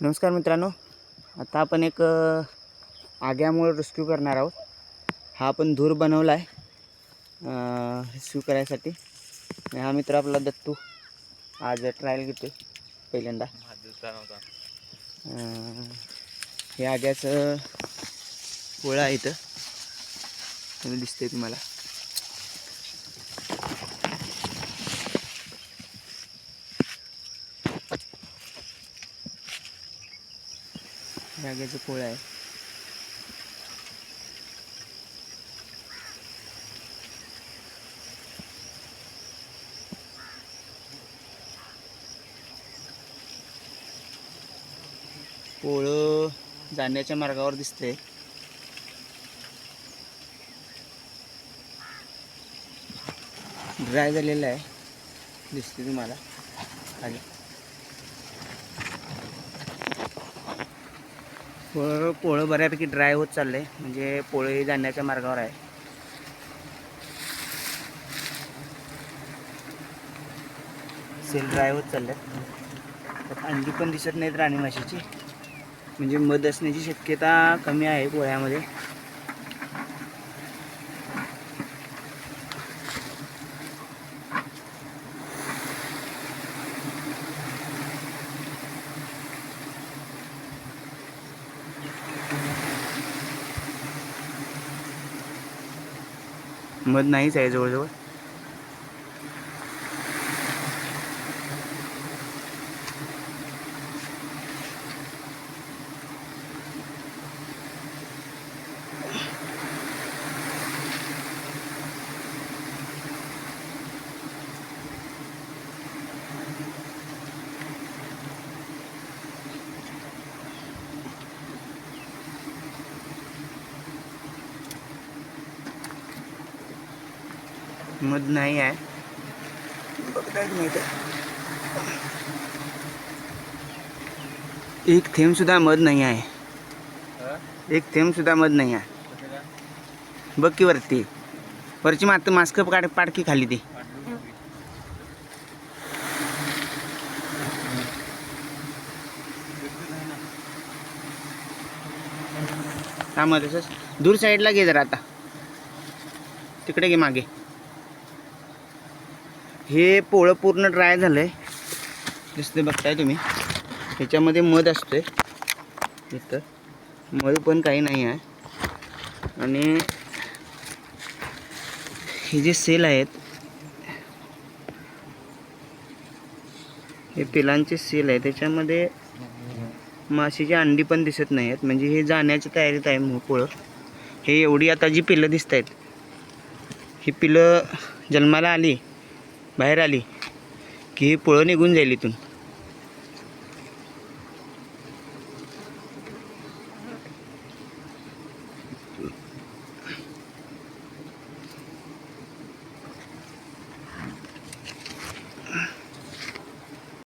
नमस्कार मित्रांनो. आता आपण एक आग्यामुळे रेस्क्यू करणार आहोत. हा आपण धूर बनवला आहे रेस्क्यू करायसाठी. हा मित्र आपला दत्तू. आज ट्रायल घेतो पहिल्यांदा. हे आग्याचं पोळा आहे इथं. दिसतंय तुम्हाला. हे आग्याचं पोळं आहे. पोळं जाण्याच्या मार्गावर दिसते ड्राय झालेलं आहे. दिसते तुम्हाला. खाली. पोळं पोळं बऱ्यापैकी ड्राय होत चाललंय. म्हणजे पोळं हे जाण्याच्या मार्गावर आहे. सेल ड्राय होत चाललंय. अंडी पण दिसत नाहीत राणी माशीची म्हणजे मध असण्याची शक्यता कमी आहे पोळ्यामध्ये. मध नाहीच आहे जवळजवळ मध नाही आहे. बघताय तुम्ही इथं. एक थेंब सुद्धा मध नाही आहे. एक थेंब सुद्धा मध नाही आहे. बघ की वरती. वरची मात मास्क काढ पाडकी खाली ती दूर साईडला घे जरा आता. तिकडे घे मागे. हे पोळं पूर्ण ड्राय झालं आहे दिसते बघताय तुम्ही. ह्याच्यामध्ये मध असते इथं. मध पण काही नाही आहे. आणि हे जे सेल आहेत हे पिलांचे सेल आहे त्याच्यामध्ये माशीची अंडी पण दिसत नाही आहेत म्हणजे हे जाण्याच्या तयारीत आहे मो- पोळं. हे एवढी आता जी पिलं दिसत आहेत ही पिलं जन्माला आली. बाहेर आली की ही पोळं निघून जाईल इथून.